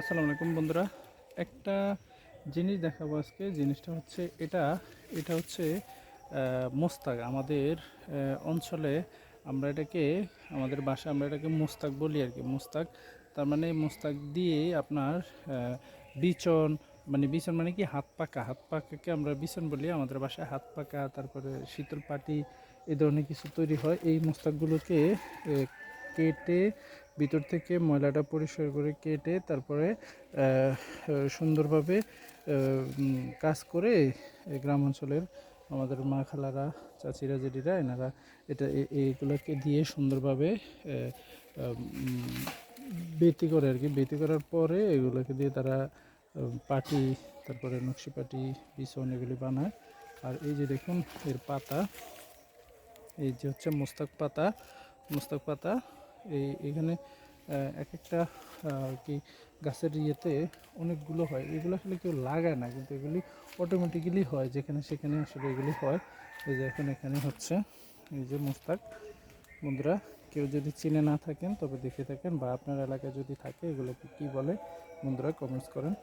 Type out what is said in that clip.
আসসালামু আলাইকুম বন্ধুরা। একটা জিনিস দেখাবো আজকে। জিনিসটা হচ্ছে এটা। এটা হচ্ছে মোস্তাক। আমাদের অঞ্চলে আমরা এটাকে, আমাদের বাসায় আমরা এটাকে মোস্তাক বলি আর কি। মোস্তাক, তার মানে মোস্তাক দিয়ে আপনার বিচন মানে বিচন মানে কি? হাত পাকা। হাত পাকাকে আমরা বিচন বলি। আমাদের বাসায় হাত পাকা, তারপরে শীতল পাটি, এ ধরনের কিছু তৈরি হয়। এই মোস্তাকগুলোকে কেটে ভিতর থেকে ময়লাটা পরিষ্কার করে কেটে তারপরে সুন্দরভাবে কাজ করে গ্রাম অঞ্চলের আমাদের মা খালারা, চাচিরা, জেঠিরা, এনারা এটা এইগুলোকে দিয়ে সুন্দরভাবে বেতি করে আর কি। বেতি করার পরে এগুলোকে দিয়ে তারা পাটি, তারপরে নকশি পাটি, বিছন এগুলি বানায়। আর এই যে দেখুন, এর পাতা, এই যে হচ্ছে মোস্তাক পাতা মোস্তাক পাতা। এই এখানে এক একটা কি গাছের ইয়েতে অনেকগুলো হয়। এগুলো আসলে কেউ লাগায় না, কিন্তু এগুলি অটোমেটিক্যালি হয়, যেখানে সেখানে আসলে এগুলি হয়। এই যে এখন এখানে হচ্ছে, এই যে মোস্তাক। বন্ধুরা, কেউ যদি চিনে না থাকেন, তবে দেখে থাকেন, বা আপনার এলাকায় যদি থাকে, এগুলোকে কী বলে? বন্ধুরা কমেন্টস করেন।